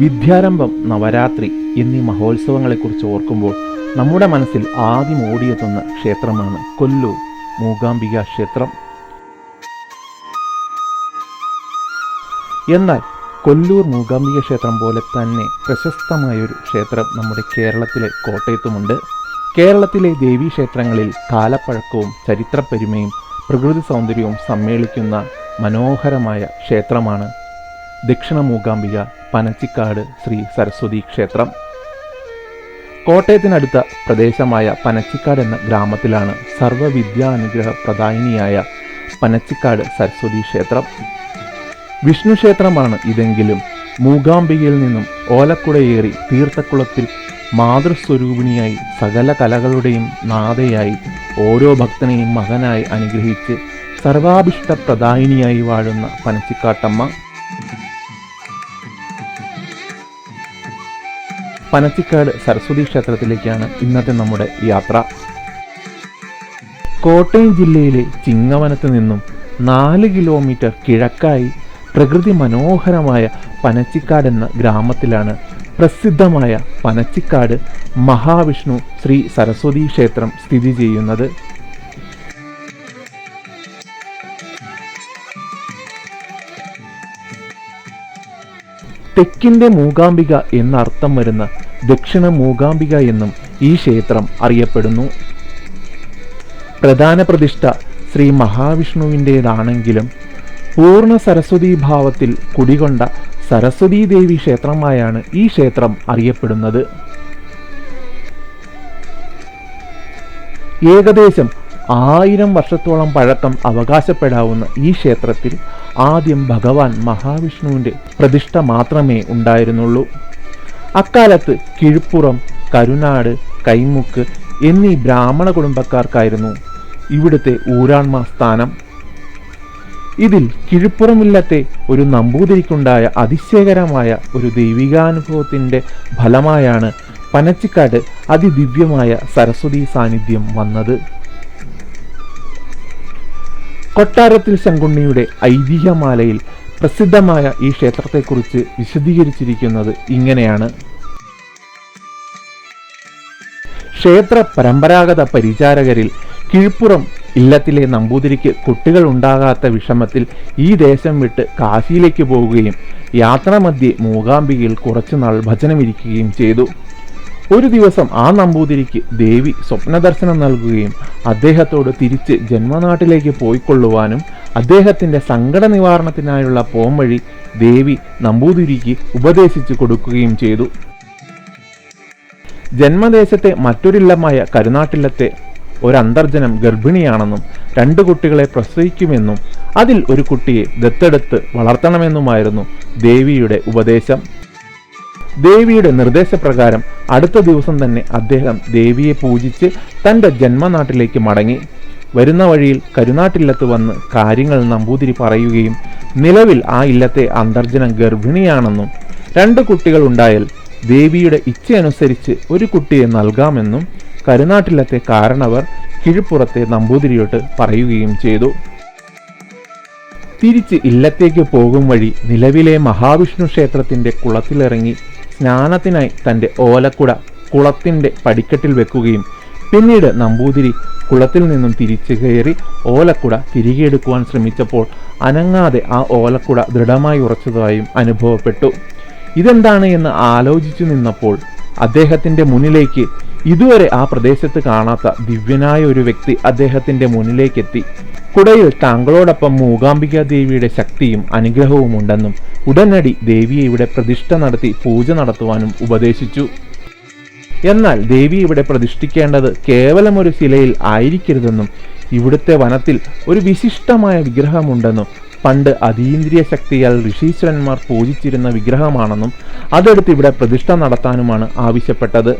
വിദ്യാരംഭം നവരാത്രി എന്നീ മഹോത്സവങ്ങളെക്കുറിച്ച് ഓർക്കുമ്പോൾ നമ്മുടെ മനസ്സിൽ ആദ്യം ഓടിയെത്തുന്ന ക്ഷേത്രമാണ് കൊല്ലൂർ മൂകാംബിക ക്ഷേത്രം. എന്നാൽ കൊല്ലൂർ മൂകാംബിക ക്ഷേത്രം പോലെ തന്നെ പ്രശസ്തമായൊരു ക്ഷേത്രം നമ്മുടെ കേരളത്തിലെ കോട്ടയത്തുമുണ്ട്. കേരളത്തിലെ ദേവീക്ഷേത്രങ്ങളിൽ കാലപ്പഴക്കവും ചരിത്രപ്പെരുമയും പ്രകൃതി സൗന്ദര്യവും സമ്മേളിക്കുന്ന മനോഹരമായ ക്ഷേത്രമാണ് ദക്ഷിണ മൂകാംബിക പനച്ചിക്കാട് ശ്രീ സരസ്വതി ക്ഷേത്രം. കോട്ടയത്തിനടുത്ത പ്രദേശമായ പനച്ചിക്കാട് എന്ന ഗ്രാമത്തിലാണ് സർവവിദ്യാനുഗ്രഹ പ്രദായിനിയായ പനച്ചിക്കാട് സരസ്വതി ക്ഷേത്രം. വിഷ്ണു ക്ഷേത്രമാണ് ഇതെങ്കിലും മൂകാംബികയിൽ നിന്നും ഓലക്കുടയേറി തീർത്ഥക്കുളത്തിൽ മാതൃസ്വരൂപിണിയായി സകല കലകളുടെയും നാഥയായി ഓരോ ഭക്തനെയും മകനായി അനുഗ്രഹിച്ച് സർവാഭിഷ്ട പ്രദായിനിയായി വാഴുന്ന പനച്ചിക്കാട്ടമ്മ. പനച്ചിക്കാട് സരസ്വതി ക്ഷേത്രത്തിലേക്കാണ് ഇന്നത്തെ നമ്മുടെ യാത്ര. കോട്ടയം ജില്ലയിലെ ചിങ്ങവനത്ത് നിന്നും നാല് കിലോമീറ്റർ കിഴക്കായി പ്രകൃതി മനോഹരമായ പനച്ചിക്കാട് എന്ന ഗ്രാമത്തിലാണ് പ്രസിദ്ധമായ പനച്ചിക്കാട് മഹാവിഷ്ണു ശ്രീ സരസ്വതി ക്ഷേത്രം സ്ഥിതി ചെയ്യുന്നത്. തെക്കിന്റെ മൂകാംബിക എന്നർത്ഥം വരുന്ന ദക്ഷിണ മൂകാംബിക എന്നും ഈ ക്ഷേത്രം അറിയപ്പെടുന്നു. പ്രധാന പ്രതിഷ്ഠ ശ്രീ മഹാവിഷ്ണുവിന്റേതാണെങ്കിലും പൂർണ സരസ്വതി ഭാവത്തിൽ കുടികൊണ്ട സരസ്വതീ ദേവി ക്ഷേത്രമായാണ് ഈ ക്ഷേത്രം അറിയപ്പെടുന്നത്. ഏകദേശം ആയിരം വർഷത്തോളം പഴക്കം അവകാശപ്പെടാവുന്ന ഈ ക്ഷേത്രത്തിൽ ആദ്യം ഭഗവാൻ മഹാവിഷ്ണുവിന്റെ പ്രതിഷ്ഠ മാത്രമേ ഉണ്ടായിരുന്നുള്ളൂ. അക്കാലത്ത് കിഴുപ്പുറം കരുനാട് കൈമുക്ക് എന്നീ ബ്രാഹ്മണ കുടുംബക്കാർക്കായിരുന്നു ഇവിടുത്തെ ഊരാൺമ സ്ഥാനം. ഇതിൽ കിഴുപ്പുറമില്ലത്തെ ഒരു നമ്പൂതിരിക്കുണ്ടായ അതിശയകരമായ ഒരു ദൈവികാനുഭവത്തിന്റെ ഫലമായാണ് പനച്ചിക്കാട് അതിദിവ്യമായ സരസ്വതി സാന്നിധ്യം വന്നത്. കൊട്ടാരത്തിൽ ശങ്കുണ്ണിയുടെ ഐതിഹ്യമാലയിൽ പ്രസിദ്ധമായ ഈ ക്ഷേത്രത്തെക്കുറിച്ച് വിശദീകരിച്ചിരിക്കുന്നത് ഇങ്ങനെയാണ്. ക്ഷേത്ര പരമ്പരാഗത പരിചാരകരിൽ കീഴ്പ്പുറം ഇല്ലത്തിലെ നമ്പൂതിരിക്ക് കുട്ടികൾ ഉണ്ടാകാത്ത വിഷമത്തിൽ ഈ ദേശം വിട്ട് കാശിയിലേക്ക് പോവുകയും യാത്രാമധ്യേ മൂകാംബികയിൽ കുറച്ചുനാൾ ഭജനമിരിക്കുകയും ചെയ്തു. ഒരു ദിവസം ആ നമ്പൂതിരിക്ക് ദേവി സ്വപ്നദർശനം നൽകുകയും അദ്ദേഹത്തോട് തിരിച്ച് ജന്മനാട്ടിലേക്ക് പോയിക്കൊള്ളുവാനും അദ്ദേഹത്തിന്റെ സങ്കട നിവാരണത്തിനായുള്ള പോംവഴി ദേവി നമ്പൂതിരിക്ക് ഉപദേശിച്ചു കൊടുക്കുകയും ചെയ്തു. ജന്മദേശത്തെ മറ്റൊരില്ലമായ കരുനാട്ടില്ലത്തെ ഒരന്തർജനം ഗർഭിണിയാണെന്നും രണ്ട് കുട്ടികളെ പ്രസവിക്കുമെന്നും അതിൽ ഒരു കുട്ടിയെ ദത്തെടുത്ത് വളർത്തണമെന്നുമായിരുന്നു ദേവിയുടെ ഉപദേശം. ദേവിയുടെ നിർദ്ദേശപ്രകാരം അടുത്ത ദിവസം തന്നെ അദ്ദേഹം ദേവിയെ പൂജിച്ച് തന്റെ ജന്മനാട്ടിലേക്ക് മടങ്ങി. വരുന്ന വഴിയിൽ കരുനാട്ടില്ലത്ത് വന്ന് കാര്യങ്ങൾ നമ്പൂതിരി പറയുകയും നിലവിൽ ആ ഇല്ലത്തെ അന്തർജനം ഗർഭിണിയാണെന്നും രണ്ട് കുട്ടികൾ ഉണ്ടായാൽ ദേവിയുടെ ഇച്ഛയനുസരിച്ച് ഒരു കുട്ടിയെ നൽകാമെന്നും കരുനാട്ടിലത്തെ കാരണവർ കിഴിപ്പുറത്തെ നമ്പൂതിരിയോട്ട് പറയുകയും ചെയ്തു. തിരിച്ച് ഇല്ലത്തേക്ക് പോകും വഴി നിലവിലെ മഹാവിഷ്ണു ക്ഷേത്രത്തിന്റെ കുളത്തിലിറങ്ങി സ്നാനത്തിനായി തന്റെ ഓലക്കുട കുളത്തിന്റെ പടിക്കെട്ടിൽ വെക്കുകയും പിന്നീട് നമ്പൂതിരി കുളത്തിൽ നിന്നും തിരിച്ചു കയറി ഓലക്കുട തിരികെ എടുക്കുവാൻ ശ്രമിച്ചപ്പോൾ അനങ്ങാതെ ആ ഓലക്കുട ദൃഢമായി ഉറച്ചതായും അനുഭവപ്പെട്ടു. ഇതെന്താണ് എന്ന് ആലോചിച്ചു നിന്നപ്പോൾ അദ്ദേഹത്തിന്റെ മുന്നിലേക്ക് ഇതുവരെ ആ പ്രദേശത്ത് കാണാത്ത ദിവ്യനായ ഒരു വ്യക്തി അദ്ദേഹത്തിന്റെ മുന്നിലേക്കെത്തി. കുടയിൽ താങ്കളോടൊപ്പം മൂകാംബിക ദേവിയുടെ ശക്തിയും അനുഗ്രഹവും ഉണ്ടെന്നും ഉടനടി ദേവിയെ ഇവിടെ പ്രതിഷ്ഠ നടത്തി പൂജ നടത്തുവാനും ഉപദേശിച്ചു. എന്നാൽ ദേവി ഇവിടെ പ്രതിഷ്ഠിക്കേണ്ടത് കേവലം ഒരു ശിലയിൽ ആയിരിക്കരുതെന്നും ഇവിടുത്തെ വനത്തിൽ ഒരു വിശിഷ്ടമായ വിഗ്രഹമുണ്ടെന്നും പണ്ട് അതീന്ദ്രിയ ശക്തിയാൽ ഋഷീശ്വരന്മാർ പൂജിച്ചിരുന്ന വിഗ്രഹമാണെന്നും അതെടുത്ത് ഇവിടെ പ്രതിഷ്ഠ നടത്താനുമാണ് ആവശ്യപ്പെട്ടത്.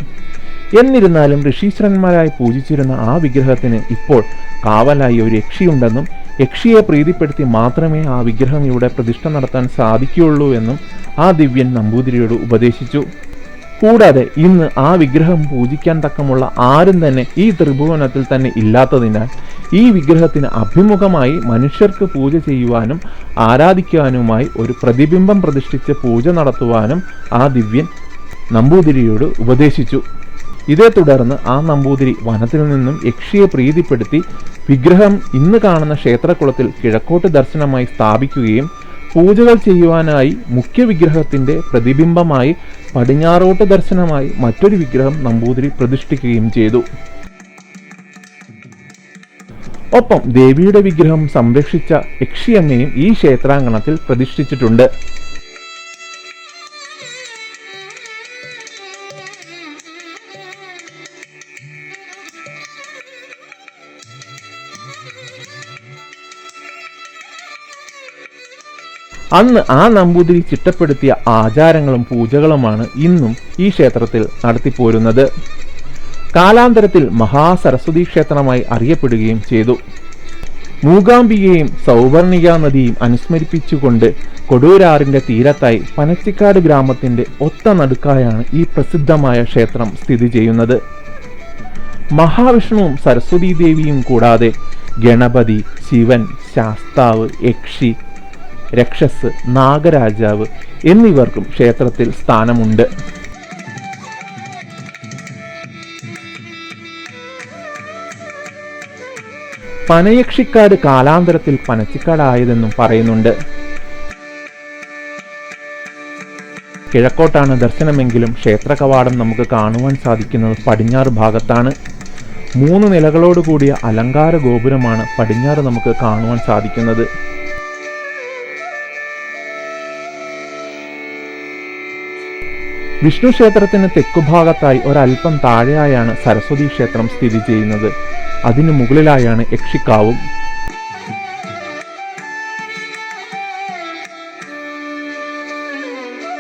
എന്നിരുന്നാലും ഋഷീശ്വരന്മാരായി പൂജിച്ചിരുന്ന ആ വിഗ്രഹത്തിന് ഇപ്പോൾ കാവലായി ഒരു യക്ഷിയുണ്ടെന്നും യക്ഷിയെ പ്രീതിപ്പെടുത്തി മാത്രമേ ആ വിഗ്രഹം ഇവിടെ പ്രതിഷ്ഠ നടത്താൻ സാധിക്കുകയുള്ളൂ എന്നും ആ ദിവ്യൻ നമ്പൂതിരിയോട് ഉപദേശിച്ചു. കൂടാതെ ഇന്ന് ആ വിഗ്രഹം പൂജിക്കാൻ തക്കമുള്ള ആരും തന്നെ ഈ ത്രിഭുവനത്തിൽ തന്നെ ഇല്ലാത്തതിനാൽ ഈ വിഗ്രഹത്തിന് അഭിമുഖമായി മനുഷ്യർക്ക് പൂജ ചെയ്യുവാനും ആരാധിക്കുവാനുമായി ഒരു പ്രതിബിംബം പ്രതിഷ്ഠിച്ച് പൂജ നടത്തുവാനും ആ ദിവ്യൻ നമ്പൂതിരിയോട് ഉപദേശിച്ചു. ഇതേ തുടർന്ന് ആ നമ്പൂതിരി വനത്തിൽ നിന്നും യക്ഷിയെ പ്രീതിപ്പെടുത്തി വിഗ്രഹം ഇന്ന് കാണുന്ന ക്ഷേത്രക്കുളത്തിൽ കിഴക്കോട്ട് ദർശനമായി സ്ഥാപിക്കുകയും പൂജകൾ ചെയ്യുവാനായി മുഖ്യ വിഗ്രഹത്തിന്റെ പ്രതിബിംബമായി പടിഞ്ഞാറോട്ട് ദർശനമായി മറ്റൊരു വിഗ്രഹം നമ്പൂതിരി പ്രതിഷ്ഠിക്കുകയും ചെയ്തു. ഒപ്പം ദേവിയുടെ വിഗ്രഹം സംരക്ഷിച്ച യക്ഷിയമ്മയും ഈ ക്ഷേത്രാങ്കണത്തിൽ പ്രതിഷ്ഠിച്ചിട്ടുണ്ട്. അന്ന് ആ നമ്പൂതിരി ചിട്ടപ്പെടുത്തിയ ആചാരങ്ങളും പൂജകളുമാണ് ഇന്നും ഈ ക്ഷേത്രത്തിൽ നടത്തിപ്പോരുന്നത്. കാലാന്തരത്തിൽ മഹാസരസ്വതി ക്ഷേത്രമായി അറിയപ്പെടുകയും ചെയ്തു. മൂകാംബികയും സൗവർണിക നദിയും അനുസ്മരിപ്പിച്ചുകൊണ്ട് കൊടൂരാറിന്റെ തീരത്തായി പനച്ചിക്കാട് ഗ്രാമത്തിന്റെ ഒത്ത നടുക്കായാണ് ഈ പ്രസിദ്ധമായ ക്ഷേത്രം സ്ഥിതി ചെയ്യുന്നത്. മഹാവിഷ്ണുവും സരസ്വതി ദേവിയും കൂടാതെ ഗണപതി ശിവൻ ശാസ്താവ് യക്ഷി രക്ഷസ് നാഗരാജാവ് എന്നിവർക്കും ക്ഷേത്രത്തിൽ സ്ഥാനമുണ്ട്. പനയക്ഷിക്കാട് കാലാന്തരത്തിൽ പനച്ചിക്കാടായതെന്നും പറയുന്നുണ്ട്. കിഴക്കോട്ടാണ് ദർശനമെങ്കിലും ക്ഷേത്ര കവാടം നമുക്ക് കാണുവാൻ സാധിക്കുന്നത് പടിഞ്ഞാറ് ഭാഗത്താണ്. മൂന്ന് നിലകളോട് കൂടിയ അലങ്കാര ഗോപുരമാണ് പടിഞ്ഞാറ് നമുക്ക് കാണുവാൻ സാധിക്കുന്നത്. വിഷ്ണു ക്ഷേത്രത്തിന് തെക്കുഭാഗത്തായി ഒരൽപ്പം താഴെയായാണ് സരസ്വതി ക്ഷേത്രം സ്ഥിതി ചെയ്യുന്നത്. അതിനു മുകളിലായാണ് യക്ഷിക്കാവും.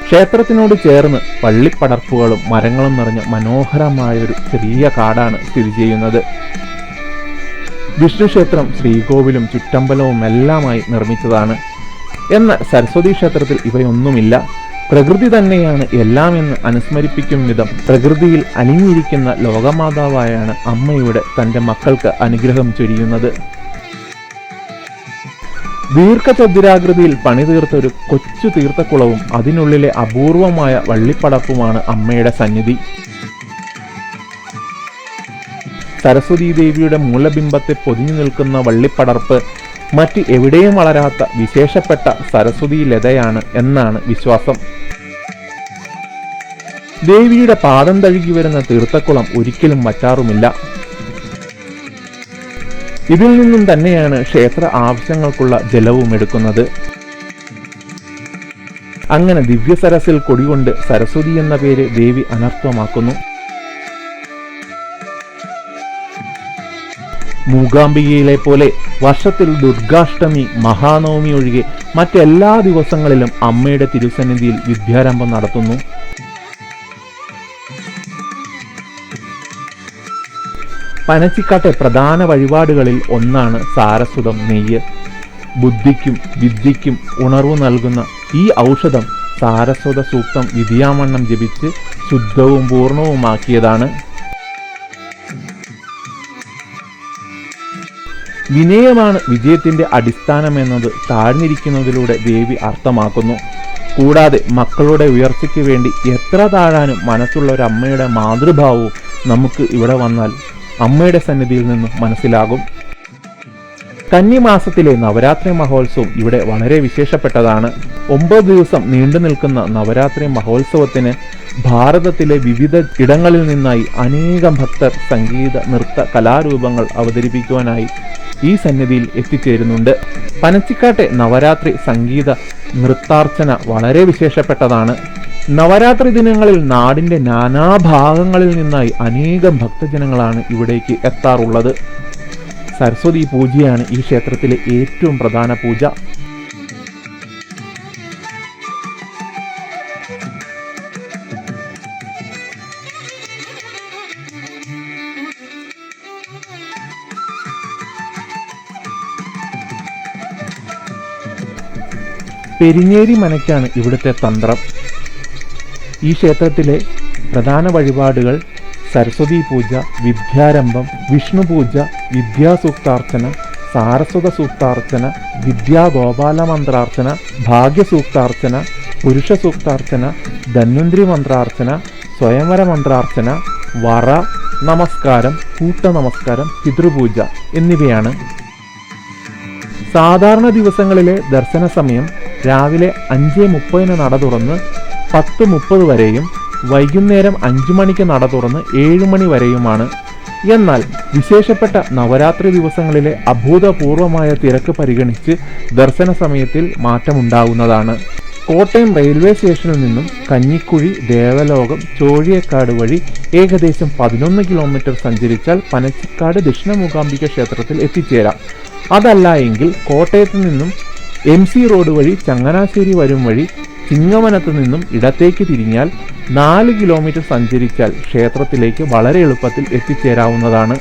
ക്ഷേത്രത്തിനോട് ചേർന്ന് പള്ളിപ്പടർപ്പുകളും മരങ്ങളും നിറഞ്ഞ മനോഹരമായ ഒരു ചെറിയ കാടാണ് സ്ഥിതി ചെയ്യുന്നത്. വിഷ്ണു ക്ഷേത്രം ശ്രീകോവിലും ചുറ്റമ്പലവും എല്ലാമായി നിർമ്മിച്ചതാണ്. എന്നാൽ സരസ്വതി ക്ഷേത്രത്തിൽ ഇവയൊന്നുമില്ല. പ്രകൃതി തന്നെയാണ് എല്ലാം എന്ന് അനുസ്മരിപ്പിക്കും വിധം പ്രകൃതിയിൽ അലിഞ്ഞിരിക്കുന്ന ലോകമാതാവായാണ് അമ്മയുടെ തന്റെ മക്കൾക്ക് അനുഗ്രഹം ചൊരിയുന്നത്. ദീർഘചതുരാകൃതിയിൽ പണിതീർത്ത ഒരു കൊച്ചു തീർത്ഥക്കുളവും അതിനുള്ളിലെ അപൂർവമായ വള്ളിപ്പടപ്പുമാണ് അമ്മയുടെ സന്നിധി. സരസ്വതീ ദേവിയുടെ മൂലബിംബത്തെ പൊതിഞ്ഞു നിൽക്കുന്ന വള്ളിപ്പടർപ്പ് മറ്റ് എവിടെയും വളരാത്ത വിശേഷപ്പെട്ട സരസ്വതി ലതയാണ് എന്നാണ് വിശ്വാസം. ദേവിയുടെ പാദം തഴുകി വരുന്ന തീർത്ഥക്കുളം ഒരിക്കലും വറ്റാറുമില്ല. ഇതിൽ നിന്നും തന്നെയാണ് ക്ഷേത്ര ആവശ്യങ്ങൾക്കുള്ള ജലവും എടുക്കുന്നത്. അങ്ങനെ ദിവ്യസരസിൽ കൊടികൊണ്ട് സരസ്വതി എന്ന പേര് ദേവി അനർത്ഥമാക്കുന്നു. മൂകാംബികയിലെ പോലെ വർഷത്തിൽ ദുർഗാഷ്ടമി മഹാനവമി ഒഴികെ മറ്റെല്ലാ ദിവസങ്ങളിലും അമ്മയുടെ തിരുസന്നിധിയിൽ വിദ്യാരംഭം നടത്തുന്നു. പനച്ചിക്കാട്ടെ പ്രധാന വഴിപാടുകളിൽ ഒന്നാണ് സാരസ്വതം നെയ്യ്. ബുദ്ധിക്കും വിദ്യയ്ക്കും ഉണർവ് നൽകുന്ന ഈ ഔഷധം സാരസ്വത സൂക്തം വിധിയാമണ്ണം ജപിച്ച് ശുദ്ധവും പൂർണവുമാക്കിയതാണ്. വിനയമാണ് വിജയത്തിന്റെ അടിസ്ഥാനമെന്നത് താഴ്ന്നിരിക്കുന്നതിലൂടെ ദേവി അർത്ഥമാക്കുന്നു. കൂടാതെ മക്കളുടെ ഉയർച്ചയ്ക്ക് വേണ്ടി എത്ര താഴാനും മനസ്സുള്ള ഒരു അമ്മയുടെ മാതൃഭാവവും നമുക്ക് ഇവിടെ വന്നാൽ അമ്മയുടെ സന്നിധിയിൽ നിന്നും മനസ്സിലാകും. കന്നിമാസത്തിലെ നവരാത്രി മഹോത്സവം ഇവിടെ വളരെ വിശേഷപ്പെട്ടതാണ്. ഒമ്പത് ദിവസം നീണ്ടു നിൽക്കുന്ന നവരാത്രി മഹോത്സവത്തിന് ഭാരതത്തിലെ വിവിധ ഇടങ്ങളിൽ നിന്നായി അനേകം ഭക്തർ സംഗീത നൃത്ത കലാരൂപങ്ങൾ അവതരിപ്പിക്കുവാനായി ഈ സന്നിധിയിൽ എത്തിച്ചേരുന്നുണ്ട്. പനച്ചിക്കാട്ടെ നവരാത്രി സംഗീത നൃത്താർച്ചന വളരെ വിശേഷപ്പെട്ടതാണ്. നവരാത്രി ദിനങ്ങളിൽ നാടിന്റെ നാനാഭാഗങ്ങളിൽ നിന്നായി അനേകം ഭക്തജനങ്ങളാണ് ഇവിടേക്ക് എത്താറുള്ളത്. സരസ്വതി പൂജയാണ് ഈ ക്ഷേത്രത്തിലെ ഏറ്റവും പ്രധാന പൂജ. പെരിഞ്ഞേരി മനയ്ക്കാണ് ഇവിടുത്തെ തന്ത്രം. ഈ ക്ഷേത്രത്തിലെ പ്രധാന വഴിപാടുകൾ സരസ്വതി പൂജ വിദ്യാരംഭം വിഷ്ണു പൂജ വിദ്യാസൂക്താർച്ചന സാരസ്വത സൂക്താർച്ചന വിദ്യാഗോപാല മന്ത്രാർച്ചന ഭാഗ്യസൂക്താർച്ചന പുരുഷ സൂക്താർച്ചന ധന്വന്തിരി മന്ത്രാർച്ചന സ്വയംവര മന്ത്രാർച്ചന വറ നമസ്കാരം കൂട്ട നമസ്കാരം പിതൃപൂജ എന്നിവയാണ്. സാധാരണ ദിവസങ്ങളിലെ ദർശന സമയം രാവിലെ അഞ്ച് മുപ്പതിന് നട തുറന്ന് പത്ത് മുപ്പത് വരെയും വൈകുന്നേരം അഞ്ചു മണിക്ക് നട തുറന്ന് ഏഴ് മണി വരെയുമാണ്. എന്നാൽ വിശേഷപ്പെട്ട നവരാത്രി ദിവസങ്ങളിലെ അഭൂതപൂർവമായ തിരക്ക് പരിഗണിച്ച് ദർശന സമയത്തിൽ മാറ്റമുണ്ടാകുന്നതാണ് കോട്ടയം റെയിൽവേ സ്റ്റേഷനിൽ നിന്നും കഞ്ഞിക്കുഴി ദേവലോകം ചോഴിയക്കാട് വഴി ഏകദേശം പതിനൊന്ന് കിലോമീറ്റർ സഞ്ചരിച്ചാൽ പനച്ചിക്കാട് ദക്ഷിണ മൂകാംബിക ക്ഷേത്രത്തിൽ എത്തിച്ചേരാം. അതല്ല എങ്കിൽ കോട്ടയത്തു നിന്നും എം സി റോഡ് വഴി ചങ്ങനാശ്ശേരി വരും വഴി ചിങ്ങവനത്ത് നിന്നും ഇടത്തേക്ക് തിരിഞ്ഞാൽ നാല് കിലോമീറ്റർ സഞ്ചരിച്ചാൽ ക്ഷേത്രത്തിലേക്ക് വളരെ എളുപ്പത്തിൽ എത്തിച്ചേരാവുന്നതാണ്.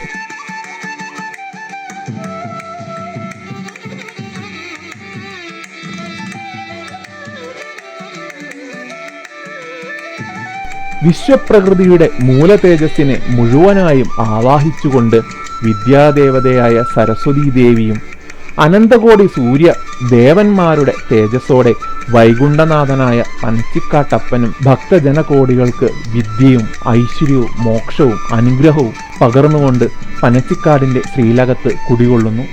വിശ്വപ്രകൃതിയുടെ മൂലതേജസ്സിനെ മുഴുവനായും ആവാഹിച്ചുകൊണ്ട് വിദ്യാദേവതയായ സരസ്വതീ ദേവിയും അനന്തകോടി സൂര്യ ദേവന്മാരുടെ തേജസ്സോടെ വൈകുണ്ഠനാഥനായ പനച്ചിക്കാട്ടപ്പനും ഭക്തജനകോടികൾക്ക് വിദ്യയും ഐശ്വര്യവും മോക്ഷവും അനുഗ്രഹവും പകർന്നുകൊണ്ട് പനച്ചിക്കാടിന്റെ ശ്രീലകത്ത് കുടികൊള്ളുന്നു.